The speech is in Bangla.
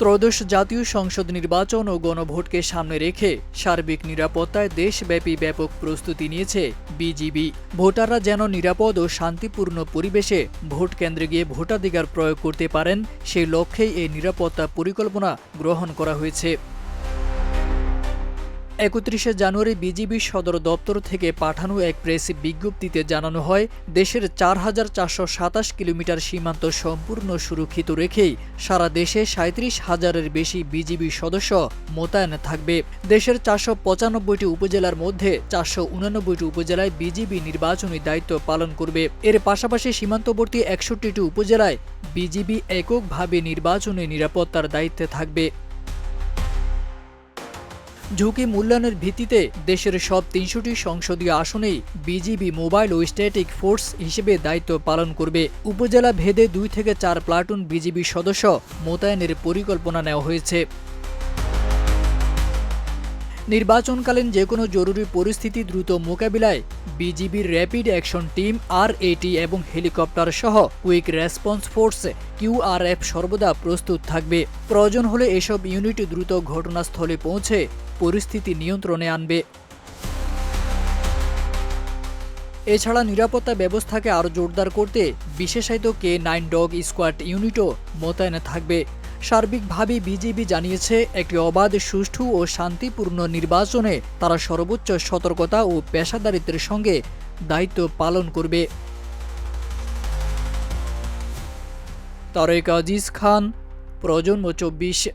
ত্রয়োদশ জাতীয় সংসদ নির্বাচন ও গণভোটকে সামনে রেখে সার্বিক নিরাপত্তায় দেশব্যাপী ব্যাপক প্রস্তুতি নিয়েছে বিজিবি। ভোটাররা যেন নিরাপদ ও শান্তিপূর্ণ পরিবেশে ভোট কেন্দ্রে গিয়ে ভোটাধিকার প্রয়োগ করতে পারেন, সেই লক্ষ্যেই এই নিরাপত্তা পরিকল্পনা গ্রহণ করা হয়েছে। একত্রিশে জানুয়ারি বিজিবি সদর দপ্তর থেকে পাঠানো এক প্রেস বিজ্ঞপ্তিতে জানানো হয়, দেশের চার হাজার চারশো সাতাশ কিলোমিটার সীমান্ত সম্পূর্ণ সুরক্ষিত রেখেই সারা দেশে সাঁত্রিশ হাজারের বেশি বিজিবি সদস্য মোতায়েন থাকবে। দেশের চারশো পঁচানব্বইটি উপজেলার মধ্যে চারশো উনানব্বইটি উপজেলায় বিজিবি নির্বাচনী দায়িত্ব পালন করবে। এর পাশাপাশি সীমান্তবর্তী একষট্টিটি উপজেলায় বিজিবি এককভাবে নির্বাচনী নিরাপত্তার দায়িত্বে থাকবে। ঝুঁকি মূল্যায়নের ভিত্তিতে দেশের সব তিনশোটি সংসদীয় আসনেই বিজিবি মোবাইল ও স্ট্যাটিক ফোর্স হিসেবে দায়িত্ব পালন করবে। উপজেলা ভেদে দুই থেকে চার প্লাটুন বিজিবি সদস্য মোতায়েনের পরিকল্পনা নেওয়া হয়েছে। নির্বাচনকালীন যে কোনো জরুরি পরিস্থিতি দ্রুত মোকাবিলায় বিজিবির র্যাপিড অ্যাকশন টিম, আর এটি এবং হেলিকপ্টার সহ কুইক রেসপন্স ফোর্স কিউআরএফ সর্বদা প্রস্তুত থাকবে। প্রয়োজন হলে এসব ইউনিট দ্রুত ঘটনাস্থলে পৌঁছে পরিস্থিতি নিয়ন্ত্রণে আনবে। এছাড়া নিরাপত্তা ব্যবস্থাকে আরও জোরদার করতে বিশেষায়িত কে নাইন ডগ স্কোয়াড ইউনিটও মোতায়েন থাকবে। সার্বিকভাবে বিজেপি জানিয়েছে, একটি অবাধ, সুষ্ঠু ও শান্তিপূর্ণ নির্বাচনে তারা সর্বোচ্চ সতর্কতা ও পেশাদারিত্বের সঙ্গে দায়িত্ব পালন করবে। তারেক আজিজ খান, প্রজন্ম চব্বিশ।